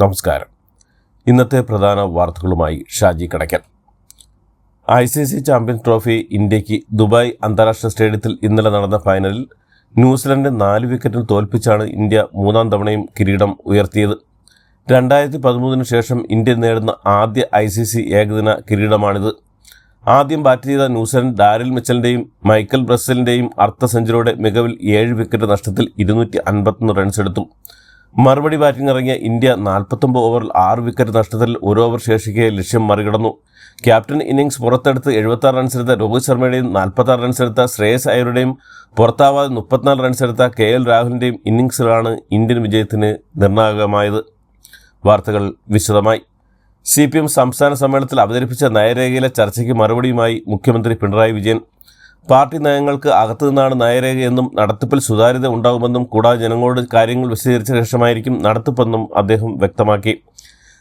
നമസ്കാരം. ഇന്നത്തെ പ്രധാന വാർത്തകളുമായി Shaji Kadakkal I C C champions trophy ഇന്ത്യയ്ക്ക് ദുബായ് അന്താരാഷ്ട്ര സ്റ്റേഡിയത്തിൽ ഇന്നലെ നടന്ന ഫൈനലിൽ ന്യൂസിലൻഡ് നാല് വിക്കറ്റിന് തോൽപ്പിച്ചാണ് ഇന്ത്യ മൂന്നാം തവണയും കിരീടം ഉയർത്തിയത്. രണ്ടായിരത്തി പതിമൂന്നിന് ശേഷം ഇന്ത്യ നേടുന്ന ആദ്യ ഐ സി സി ഏകദിന കിരീടമാണിത്. ആദ്യം ബാറ്റ് ചെയ്ത ന്യൂസിലൻഡ് ഡാരിൽ മിച്ചലിന്റെയും മൈക്കൽ ബ്രസലിന്റെയും അർദ്ധ സെഞ്ചുറിയുടെ മികവിൽ ഏഴ് വിക്കറ്റ് നഷ്ടത്തിൽ ഇരുന്നൂറ്റി അൻപത്തൊന്ന് റൺസ് എടുത്തു. മറുപടി ബാറ്റിംഗ് ഇറങ്ങിയ ഇന്ത്യ നാൽപ്പത്തൊമ്പത് ഓവറിൽ ആറ് വിക്കറ്റ് നഷ്ടത്തിൽ ഒരു ഓവർ ശേഷിക്കെ ലക്ഷ്യം മറികടന്നു. ക്യാപ്റ്റൻ ഇന്നിംഗ്സ് പുറത്തെടുത്ത് എഴുപത്താറ് റൺസ് റൺസെടുത്ത രോഹിത് ശർമ്മയുടെയും നാൽപ്പത്താറ് റൺസ് റൺസെടുത്ത ശ്രേയസ് അയ്യരുടെയും പുറത്താവാതെ മുപ്പത്തിനാല് റൺസെടുത്ത കെ എൽ രാഹുലിന്റെയും ഇന്നിംഗ്സിലാണ് ഇന്ത്യൻ വിജയത്തിന് നിർണായകമായത്. വാർത്തകൾ വിശദമായി. സി പി എം സംസ്ഥാന സമ്മേളനത്തിൽ അവതരിപ്പിച്ച നയരേഖയിലെ ചർച്ചയ്ക്ക് മറുപടിയുമായി മുഖ്യമന്ത്രി പിണറായി വിജയൻ. പാർട്ടി നയങ്ങൾക്ക് അകത്തുനിന്നാണ് നയരേഖയെന്നും നടത്തിപ്പിൽ സുതാര്യത ഉണ്ടാകുമെന്നും കൂടാതെ ജനങ്ങളോട് കാര്യങ്ങൾ വിശദീകരിച്ച ശേഷമായിരിക്കും നടത്തിപ്പെന്നും അദ്ദേഹം വ്യക്തമാക്കി.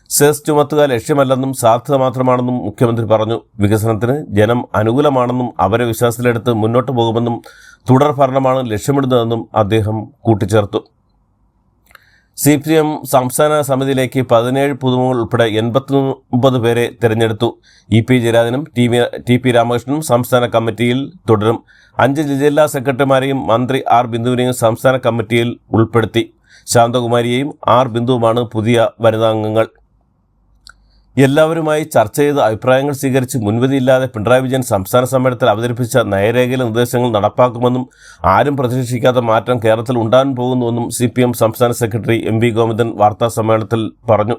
സെസ് ചുമത്തുക ലക്ഷ്യമല്ലെന്നും സാധ്യത മാത്രമാണെന്നും മുഖ്യമന്ത്രി പറഞ്ഞു. വികസനത്തിന് ജനം അനുകൂലമാണെന്നും അവരെ വിശ്വാസത്തിലെടുത്ത് മുന്നോട്ട് പോകുമെന്നും തുടർ ഭരണമാണ് ലക്ഷ്യമിടുന്നതെന്നും അദ്ദേഹം കൂട്ടിച്ചേർത്തു. സി പി എം സംസ്ഥാന സമിതിയിലേക്ക് പതിനേഴ് പുതുമുകൾ ഉൾപ്പെടെ എൺപത്തൊമ്പത് പേരെ തിരഞ്ഞെടുത്തു. ഇ പി ജയരാജനും ടി വി ടി പി രാമകൃഷ്ണനും സംസ്ഥാന കമ്മിറ്റിയിൽ തുടരും. അഞ്ച് ജില്ലാ സെക്രട്ടറിമാരെയും മന്ത്രി ആർ ബിന്ദുവിനെയും സംസ്ഥാന കമ്മിറ്റിയിൽ ഉൾപ്പെടുത്തി. ശാന്തകുമാരിയെയും ആർ ബിന്ദുവുമാണ് പുതിയ വനിതാംഗങ്ങൾ. എല്ലാവരുമായി ചർച്ച ചെയ്ത് അഭിപ്രായങ്ങൾ സ്വീകരിച്ച് മുൻവിധിയില്ലാതെ പിണറായി വിജയൻ സംസ്ഥാന സമ്മേളനത്തിൽ അവതരിപ്പിച്ച നയരേഖയിലെ നിർദ്ദേശങ്ങൾ നടപ്പാക്കുമെന്നും ആരും പ്രതീക്ഷിക്കാത്ത മാറ്റം കേരളത്തിൽ ഉണ്ടാകാൻ പോകുന്നുവെന്നും സി പി എം സംസ്ഥാന സെക്രട്ടറി എം വി ഗോവിന്ദൻ വാർത്താ സമ്മേളനത്തിൽ പറഞ്ഞു.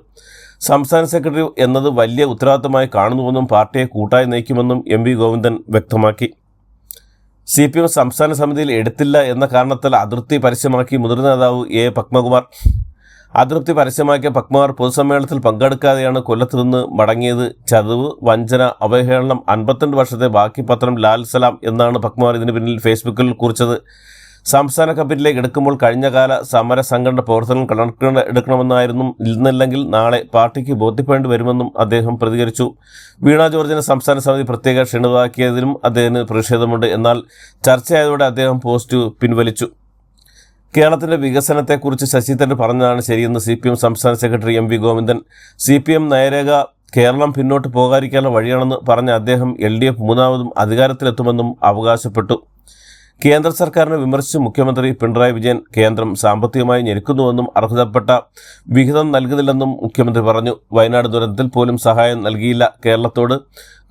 സംസ്ഥാന സെക്രട്ടറി എന്നത് വലിയ ഉത്തരവാദിത്തമായി കാണുന്നുവെന്നും പാർട്ടിയെ കൂട്ടായി നയിക്കുമെന്നും എം വി ഗോവിന്ദൻ വ്യക്തമാക്കി. സി പി എം സംസ്ഥാന സമിതിയിൽ എടുത്തില്ല എന്ന കാരണത്താൽ അതിർത്തി പരസ്യമാക്കി മുതിർന്ന നേതാവ് എ. പത്മകുമാർ. അതൃപ്തി പരസ്യമാക്കിയ പക്മാർ പൊതുസമ്മേളനത്തിൽ പങ്കെടുക്കാതെയാണ് കൊല്ലത്ത് നിന്ന് മടങ്ങിയത്. ചതവ് വഞ്ചന അവഹേളനം അൻപത്തിരണ്ട് വർഷത്തെ ബാക്കി പത്രം ലാൽ സലാം എന്നാണ് പക്മാർ ഇതിന് പിന്നിൽ ഫേസ്ബുക്കിൽ കുറിച്ചത്. സംസ്ഥാന കമ്മിറ്റിയിലേക്ക് എടുക്കുമ്പോൾ കഴിഞ്ഞകാല സമര സംഘടന പ്രവർത്തനം കണക്ക് എടുക്കണമെന്നായിരുന്നു. ഇന്നില്ലെങ്കിൽ നാളെ പാർട്ടിക്ക് ബോധ്യപ്പെടേണ്ടി വരുമെന്നും അദ്ദേഹം പ്രതികരിച്ചു. വീണ ജോർജിനെ സംസ്ഥാന സമിതി പ്രത്യേക ക്ഷണിതാക്കിയതിലും അദ്ദേഹത്തിന് പ്രതിഷേധമുണ്ട്. എന്നാൽ ചർച്ചയായതോടെ അദ്ദേഹം പോസ്റ്റ് പിൻവലിച്ചു. കേരളത്തിന്റെ വികസനത്തെക്കുറിച്ച് ശശി പറഞ്ഞതാണ് ശരിയെന്ന് സി പി എം സംസ്ഥാന secretary M V Govindan. C P M നയരേഖ Keralam പിന്നോട്ട് പോകാതിരിക്കാനുള്ള വഴിയാണെന്ന് പറഞ്ഞ അദ്ദേഹം എൽ ഡി എഫ് മൂന്നാമതും അധികാരത്തിലെത്തുമെന്നും അവകാശപ്പെട്ടു. കേന്ദ്ര സർക്കാരിനെ വിമർശിച്ച് മുഖ്യമന്ത്രി പിണറായി വിജയൻ കേന്ദ്രം സാമ്പത്തികമായി ഞെരുക്കുന്നുവെന്നും അർഹതപ്പെട്ട വിഹിതം നൽകുന്നില്ലെന്നും മുഖ്യമന്ത്രി പറഞ്ഞു. വയനാട് ദുരന്തത്തിൽ പോലും സഹായം നൽകിയില്ല. കേരളത്തോട്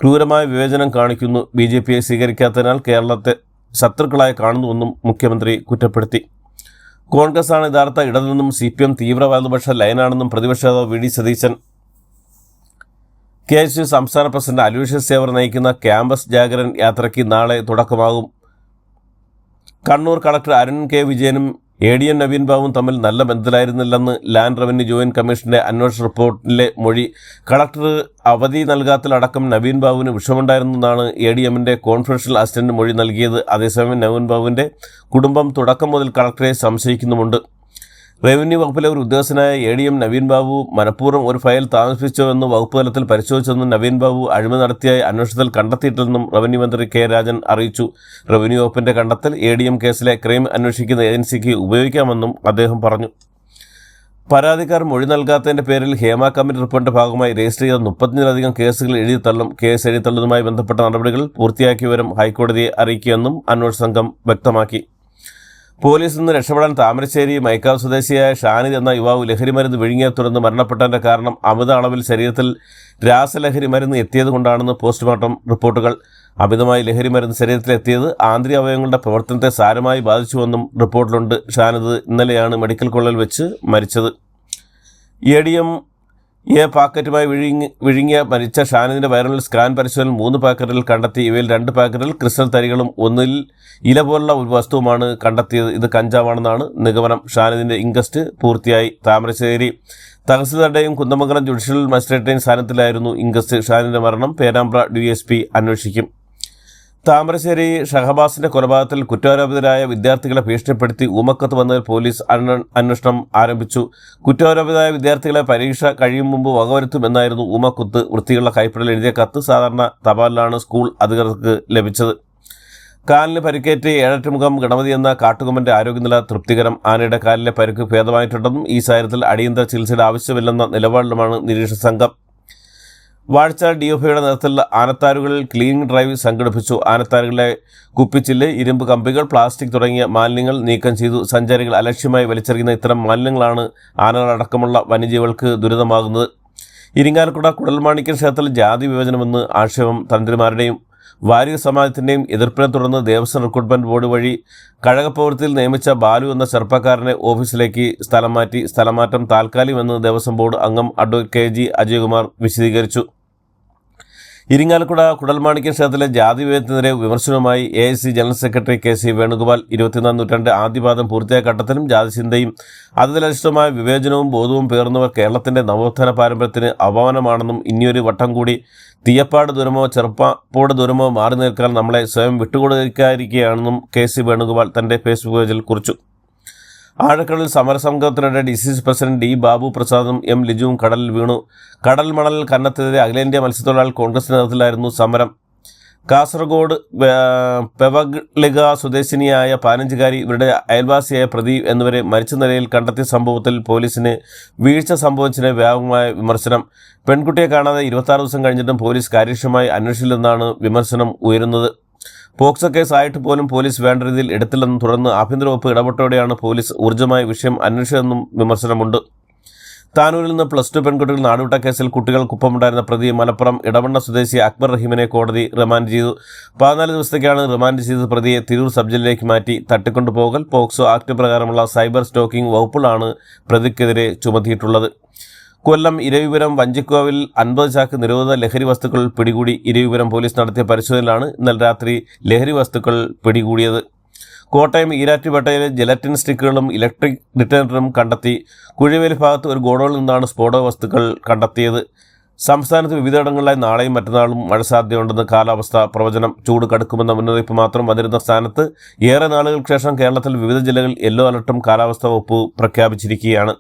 ക്രൂരമായ വിവേചനം കാണിക്കുന്നു. ബി ജെ പിയെ സ്വീകരിക്കാത്തതിനാൽ കേരളത്തെ ശത്രുക്കളായി കാണുന്നുവെന്നും മുഖ്യമന്ത്രി കുറ്റപ്പെടുത്തി. കോൺഗ്രസ് ആണ് യഥാർത്ഥ ഇടതെന്നും സി പി എം തീവ്ര വലതുപക്ഷ ലൈനാണെന്നും പ്രതിപക്ഷ നേതാവ് V D Satheesan K S U സംസ്ഥാന പ്രസിഡന്റ് അലൂഷ്യസ് സേവർ നയിക്കുന്ന ക്യാമ്പസ് ജാഗരൻ യാത്രയ്ക്ക് നാളെ തുടക്കമാകും. കണ്ണൂർ കളക്ടർ അരുൺ കെ വിജയനും എ ഡി എൻ നവീൻ ബാബുവും തമ്മിൽ നല്ല ബന്ധത്തിലായിരുന്നില്ലെന്ന് ലാൻഡ് റവന്യൂ ജോയിന്റ് കമ്മീഷന്റെ അന്വേഷണ റിപ്പോർട്ടിലെ മൊഴി. കളക്ടർ അവധി നൽകാത്തതിലടക്കം നവീൻ ബാബുവിന് വിഷമുണ്ടായിരുന്നെന്നാണ് എ ഡി എമ്മിന്റെ കോൺഫിഡൻഷ്യൽ അസിസ്റ്റന്റ് മൊഴി നൽകിയത്. അതേസമയം നവീൻ ബാബുവിന്റെ കുടുംബം തുടക്കം മുതൽ കളക്ടറെ സംശയിക്കുന്നുമുണ്ട്. റവന്യൂ വകുപ്പിലെ ഒരു ഉദ്യോഗസ്ഥനായ A D M Naveen Babu മനഃപൂർവം ഒരു ഫയൽ താമസിപ്പിച്ചോ എന്ന് വകുപ്പ് തലത്തിൽ പരിശോധിച്ചെന്നും നവീൻ ബാബു അഴിമതി നടത്തിയ അന്വേഷണത്തിൽ കണ്ടെത്തിയിട്ടില്ലെന്നും റവന്യൂ മന്ത്രി കെ രാജൻ അറിയിച്ചു. റവന്യൂ വകുപ്പിന്റെ കണ്ടെത്തൽ എ ഡി എം കേസിലെ ക്രൈം അന്വേഷിക്കുന്ന ഏജൻസിക്ക് ഉപയോഗിക്കാമെന്നും അദ്ദേഹം പറഞ്ഞു. പരാതിക്കാർ മൊഴി നൽകാത്തതിന്റെ പേരിൽ ഹേമ കമ്മിറ്റി റിപ്പോർട്ടിന്റെ ഭാഗമായി രജിസ്റ്റർ ചെയ്ത മുപ്പത്തിയഞ്ചിലധികം കേസുകൾ എഴുതിത്തള്ളും കേസ് എഴുതിത്തള്ളുന്നതുമായി ബന്ധപ്പെട്ട നടപടികൾ പൂർത്തിയാക്കിയവരും ഹൈക്കോടതിയെ അറിയിക്കുമെന്നും അന്വേഷണ സംഘം വ്യക്തമാക്കി. പോലീസിൽ നിന്ന് രക്ഷപ്പെടാൻ താമരശ്ശേരി മൈക്കാവ് സ്വദേശിയായ ഷാനിദ് എന്ന യുവാവ് ലഹരി മരുന്ന് വിഴുങ്ങിയെ തുടർന്ന് മരണപ്പെട്ടതിന്റെ കാരണം അമിത അളവിൽ ശരീരത്തിൽ രാസലഹരി മരുന്ന് എത്തിയതുകൊണ്ടാണെന്ന് പോസ്റ്റ്മോർട്ടം റിപ്പോർട്ടുകൾ. അമിതമായി മരുന്ന് ശരീരത്തിലെത്തിയത് ആന്തരിക അവയവങ്ങളുടെ പ്രവർത്തനത്തെ സാരമായി ബാധിച്ചുവെന്നും റിപ്പോർട്ടിലുണ്ട്. ഷാനിദ് ഇന്നലെയാണ് മെഡിക്കൽ കോളേജിൽ വെച്ച് മരിച്ചത്. എ ഡി എം എ പാക്കറ്റുമായി വിഴുങ്ങി വിഴുങ്ങിയ മരിച്ച ഷാനിദിന്റെ വയറിൽ സ്കാൻ പരിശോധന മൂന്ന് പാക്കറ്റിൽ കണ്ടെത്തി. ഇവയിൽ രണ്ട് പാക്കറ്റിൽ ക്രിസ്റ്റൽ തരികളും ഒന്നിൽ ഇല പോലുള്ള ഒരു വസ്തുവുമാണ് കണ്ടെത്തിയത്. ഇത് കഞ്ചാവാണെന്നാണ് നിഗമനം. ഷാനിദിന്റെ ഇൻകസ്റ്റ് പൂർത്തിയായി. താമരശ്ശേരി തഹസിൽദാരുടെയും കുന്ദമംഗലം ജുഡീഷ്യൽ മജിസ്ട്രേറ്റിന്റെയും സ്ഥാനത്തിലായിരുന്നു ഇൻകസ്റ്റ് ഷാനിന്റെ മരണം പേരാമ്പ്ര ഡി അന്വേഷിക്കും. താമരശ്ശേരി ഷഹബാസിന്റെ കൊലപാതകത്തിൽ കുറ്റാരോപിതരായ വിദ്യാർത്ഥികളെ ഭീഷണിപ്പെടുത്തി ഊമക്കത്ത് വന്നതിൽ പോലീസ് അന്വേഷണം ആരംഭിച്ചു. കുറ്റാരോപിതരായ വിദ്യാർത്ഥികളെ പരീക്ഷ കഴിയും മുമ്പ് വകവരുത്തുമെന്നായിരുന്നു ഊമക്കുത്ത് വൃത്തിയുള്ള കൈപ്പിടൽ എഴുതിയ കത്ത് സാധാരണ തപാലിലാണ് സ്കൂൾ അധികൃതർക്ക് ലഭിച്ചത്. കാലിന് പരിക്കേറ്റ് ഏഴറ്റുമുഖം ഗണപതി എന്ന കാട്ടുകൊമ്പന്റെ ആരോഗ്യനില തൃപ്തികരം. ആനയുടെ കാലിലെ പരിക്ക് ഭേദമായിട്ടുണ്ടെന്നും ഈ സാഹചര്യത്തിൽ അടിയന്തര ചികിത്സയുടെ ആവശ്യമില്ലെന്ന നിലപാടിലുമാണ് നിരീക്ഷണ സംഘം. വാഴ്ച ഡി എഫ് ഐയുടെ നേതൃത്വത്തിൽ ആനത്താരുകളിൽ ക്ലീനിംഗ് ഡ്രൈവ് സംഘടിപ്പിച്ചു. ആനത്താരുകളിലെ കുപ്പിച്ചില്ല് ഇരുമ്പ് കമ്പികൾ പ്ലാസ്റ്റിക് തുടങ്ങിയ മാലിന്യങ്ങൾ നീക്കം ചെയ്തു. സഞ്ചാരികൾ അലക്ഷ്യമായി വലിച്ചെറിയുന്ന ഇത്തരം മാലിന്യങ്ങളാണ് ആനകളടക്കമുള്ള വന്യജീവികൾക്ക് ദുരിതമാകുന്നത്. ഇരിങ്ങാലക്കുട കുടൽമാണിക്യ ക്ഷേത്രത്തിൽ ജാതി വിവേചനമെന്ന് ആക്ഷേപം തന്ത്രിമാരുടെയും വാരിക സമാജത്തിന്റെയും എതിർപ്പിനെ തുടർന്ന് ദേവസ്വം റിക്രൂട്ട്മെന്റ് ബോർഡ് വഴി കഴകപ്രവൃത്തിയിൽ നിയമിച്ച ബാലു എന്ന ചെറുപ്പക്കാരനെ ഓഫീസിലേക്ക് സ്ഥലം മാറ്റി. സ്ഥലമാറ്റം താൽക്കാലികമെന്ന് ദേവസ്വം ബോർഡ് അംഗം അഡ്വക്കേറ്റ് കെ ജി അജയകുമാർ വിശദീകരിച്ചു. ഇരിങ്ങാലക്കുട കുടൽമാണിക്യ ക്ഷേത്രത്തിലെ ജാതി വിവേചനത്തിനെതിരെ വിമർശനവുമായി A I C general secretary K C Venugopal ഇരുപത്തിയൊന്നാം നൂറ്റാണ്ട് ആദ്യപാദം പൂർത്തിയായ ഘട്ടത്തിലും ജാതിചിന്തയും അതിലധിഷ്ഠമായ വിവേചനവും ബോധവും പേർന്നവർ കേരളത്തിന്റെ നവോത്ഥാന പാരമ്പര്യത്തിന് അപമാനമാണെന്നും ഇനിയൊരു വട്ടം കൂടി തീയപ്പാട് ദുരമോ ചെറുപ്പാപ്പോട് ദുരമോ മാറി നിൽക്കാൻ നമ്മളെ സ്വയം വിട്ടുകൊടുക്കാതിരിക്കുകയാണെന്നും കെ സി വേണുഗോപാൽ തന്റെ ഫേസ്ബുക്ക് പേജിൽ കുറിച്ചു. ആഴക്കടലിൽ സമരസംഘത്തിനിടെ D C C president D Babu പ്രസാദും M ലിജുവും കടലിൽ വീണു. കടൽ മണൽ കന്നത്തെതിരെ അഖിലേന്ത്യാ മത്സ്യത്തൊഴിലാളി കോൺഗ്രസ് നേതൃത്വത്തിലായിരുന്നു സമരം. കാസർഗോഡ് പെവഗ്ലിക സ്വദേശിനിയായ പതിനഞ്ചുകാരി ഇവരുടെ അയൽവാസിയായ പ്രദീപ് എന്നിവരെ മരിച്ച നിലയിൽ കണ്ടെത്തിയ സംഭവത്തിൽ പോലീസിന് വീഴ്ച സംഭവിച്ചതിന് വ്യാപകമായ വിമർശനം. പെൺകുട്ടിയെ കാണാതെ ഇരുപത്താറ് ദിവസം കഴിഞ്ഞിട്ടും പോലീസ് കാര്യക്ഷമമായി അന്വേഷിച്ചില്ലെന്നാണ് വിമർശനം ഉയരുന്നത്. പോക്സോ കേസായിട്ട് പോലും പോലീസ് വേണ്ട രീതിയിൽ എടുത്തില്ലെന്നും തുടർന്ന് ആഭ്യന്തര വകുപ്പ് ഇടപെട്ടോടെയാണ് പോലീസ് ഊർജമായ വിഷയം അന്വേഷിച്ചതെന്നും വിമർശനമുണ്ട്. താനൂരിൽ നിന്ന് പ്ലസ് ടു പെൺകുട്ടികൾ നാടുവിട്ട കേസിൽ കുട്ടികൾക്കൊപ്പമുണ്ടായിരുന്ന പ്രതി മലപ്പുറം ഇടവണ്ണ സ്വദേശി അക്ബർ റഹീമിനെ കോടതി റിമാൻഡ് ചെയ്തു. പതിനാല് ദിവസത്തേക്കാണ് റിമാൻഡ് ചെയ്ത പ്രതിയെ തിരൂർ സബ് ജില്ലയിലേക്ക് മാറ്റി തട്ടിക്കൊണ്ടുപോകൽ പോക്സോ ആക്ട് പ്രകാരമുള്ള സൈബർ സ്റ്റോക്കിംഗ് വകുപ്പുകളാണ് പ്രതിക്കെതിരെ ചുമത്തിയിട്ടുള്ളത്. കൊല്ലം ഇരവിപുരം വഞ്ചിക്കോവിൽ അൻപത് ചാക്ക് നിരോധിത ലഹരി വസ്തുക്കൾ പിടികൂടി ഇരവിപുരം പോലീസ് നടത്തിയ പരിശോധനയിലാണ് ഇന്നലെ രാത്രി ലഹരി വസ്തുക്കൾ പിടികൂടിയത്. കോട്ടയം ഈരാറ്റുപേട്ടയിലെ ജലറ്റിൻ സ്റ്റിക്കുകളും ഇലക്ട്രിക് ഡിറ്റർജന്റും കണ്ടെത്തി കുഴിവേലി ഭാഗത്ത് ഒരു ഗോഡൌണിൽ നിന്നാണ് സ്ഫോടക വസ്തുക്കൾ കണ്ടെത്തിയത്. സംസ്ഥാനത്ത് വിവിധയിടങ്ങളിലായി നാളെയും മറ്റന്നാളും മഴ സാധ്യതയുണ്ടെന്ന് കാലാവസ്ഥ പ്രവചനം. ചൂട് കടുക്കുമെന്ന മുന്നറിയിപ്പ് മാത്രം വന്നിരുന്ന സ്ഥാനത്ത് ഏറെ നാളുകൾക്ക് ശേഷം കേരളത്തിൽ വിവിധ ജില്ലകളിൽ യെല്ലോ അലർട്ടും കാലാവസ്ഥാ വകുപ്പ് പ്രഖ്യാപിച്ചിരിക്കുകയാണ്.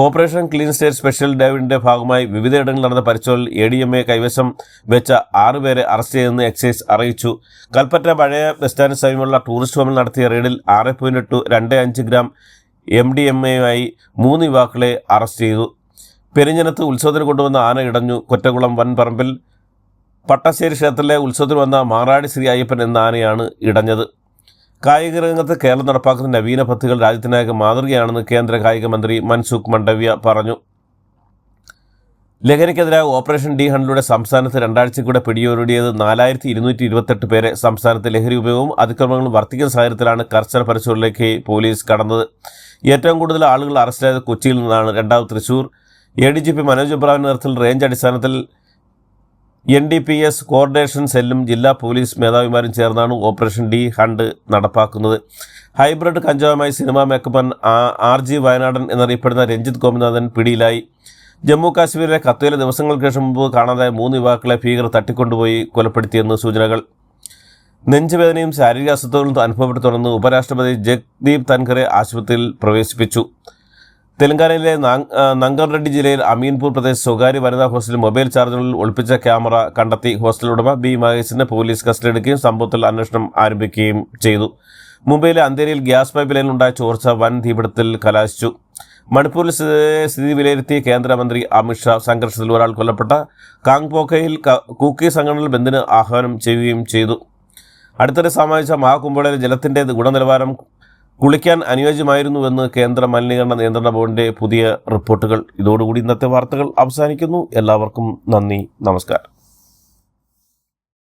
ഓപ്പറേഷൻ ക്ലീൻ സ്റ്റേറ്റ് സ്പെഷ്യൽ ഡൈവിന്റെ ഭാഗമായി വിവിധയിടങ്ങളിൽ നടന്ന പരിശോധനയിൽ എ ഡി എം എ കൈവശം വെച്ച ആറുപേരെ അറസ്റ്റ് ചെയ്തെന്ന് എക്സൈസ് അറിയിച്ചു. കൽപ്പറ്റ പഴയ ബസ് സ്റ്റാൻഡ് സമീപമുള്ള ടൂറിസ്റ്റ് ഹോമിൽ നടത്തിയ റെയ്ഡിൽ ആറ് പോയിന്റ് എട്ട് രണ്ട് അഞ്ച് ഗ്രാം എം ഡി എം എയുമായി മൂന്ന് യുവാക്കളെ അറസ്റ്റ് ചെയ്തു. പെരിഞ്ഞനത്ത് ഉത്സവത്തിന് കൊണ്ടുവന്ന ആന ഇടഞ്ഞു. കൊറ്റകുളം വൻപറമ്പിൽ പട്ടശ്ശേരി ക്ഷേത്രത്തിലെ ഉത്സവത്തിന് വന്ന മാറാടി ശ്രീ അയ്യപ്പൻ എന്ന ആനയാണ് ഇടഞ്ഞത്. കായിക രംഗത്ത് കേരളം നടപ്പാക്കുന്ന നവീന പദ്ധതികൾ രാജ്യത്തിനാകെ മാതൃകയാണെന്ന് കേന്ദ്ര കായിക മന്ത്രി മൻസുഖ് മണ്ഡവ്യ പറഞ്ഞു. ലഹരിക്കെതിരായ ഓപ്പറേഷൻ ഡി ഹണ്ടിലൂടെ സംസ്ഥാനത്ത് രണ്ടാഴ്ചക്കൂടെ പിടിയോടിയത് നാലായിരത്തി ഇരുന്നൂറ്റി ഇരുപത്തെട്ട് പേരെ സംസ്ഥാനത്ത് ലഹരി ഉപയോഗവും അതിക്രമങ്ങളും വർദ്ധിക്കുന്ന സാഹചര്യത്തിലാണ് കർശന പരിശോധനയിലേക്ക് പോലീസ് കടന്നത്. ഏറ്റവും കൂടുതൽ ആളുകൾ അറസ്റ്റിലായത് കൊച്ചിയിൽ നിന്നാണ്. രണ്ടാമത് Thrissur. A D G P Manoj Abraham നേതൃത്വത്തിൽ റേഞ്ച് അടിസ്ഥാനത്തിൽ N D P S coordination സെല്ലും ജില്ലാ പോലീസ് മേധാവിമാരും ചേർന്നാണ് ഓപ്പറേഷൻ ഡി ഹണ്ട് നടപ്പാക്കുന്നത്. ഹൈബ്രിഡ് കഞ്ചാവുമായി cinema makeup man R G Wayanadan എന്നറിയപ്പെടുന്ന രഞ്ജിത്ത് ഗോപിനാഥൻ പിടിയിലായി. ജമ്മു കാശ്മീരിലെ കത്തുവിലെ ദിവസങ്ങൾക്ക് ശേഷം മുമ്പ് കാണാതായ മൂന്ന് യുവാക്കളെ ഭീകരർ തട്ടിക്കൊണ്ടുപോയി കൊലപ്പെടുത്തിയെന്ന് സൂചനകൾ. നെഞ്ചുവേദനയും ശാരീരിക അസ്വസ്ഥതകളും അനുഭവപ്പെട്ടു തുടർന്ന് ഉപരാഷ്ട്രപതി ജഗ്ദീപ് തൻഖറെ ആശുപത്രിയിൽ പ്രവേശിപ്പിച്ചു. തെലങ്കാനയിലെ നങ്കർ റെഡ്ഡി ജില്ലയിൽ അമീൻപൂർ പ്രദേശ് സ്വകാര്യ വനിതാ ഹോസ്റ്റലിൽ മൊബൈൽ ചാർജുകളിൽ ഒളിപ്പിച്ച ക്യാമറ കണ്ടെത്തി ഹോസ്റ്റൽ ഉടമ ബി മഹേഷിനെ പോലീസ് കസ്റ്റഡിയെടുക്കുകയും സംഭവത്തിൽ അന്വേഷണം ആരംഭിക്കുകയും ചെയ്തു. മുംബൈയിലെ അന്തേരിയിൽ ഗ്യാസ് പൈപ്പ് ലൈനിലുണ്ടായ ചോർച്ച വൻ തീപിടുത്തത്തിൽ കലാശിച്ചു. മണിപ്പൂരിൽ സ്ഥിതി വിലയിരുത്തിയ കേന്ദ്രമന്ത്രി അമിത്ഷാ സംഘർഷത്തിൽ ഒരാൾ കൊല്ലപ്പെട്ട കാങ്പോക്കയിൽ കൂക്കി സംഘടനയിൽ ബന്ദിന് ആഹ്വാനം ചെയ്യുകയും ചെയ്തു. അടുത്തിടെ സമാപിച്ച മഹാകുംഭമേളയിലെ ജലത്തിന്റെ ഗുണനിലവാരം കുളിക്കാൻ അനുയോജ്യമായിരുന്നുവെന്ന് കേന്ദ്ര മലിനീകരണ നിയന്ത്രണ ബോർഡിന്റെ പുതിയ റിപ്പോർട്ടുകൾ. ഇതോടുകൂടി ഇന്നത്തെ വാർത്തകൾ അവസാനിക്കുന്നു. എല്ലാവർക്കും നന്ദി. നമസ്കാരം.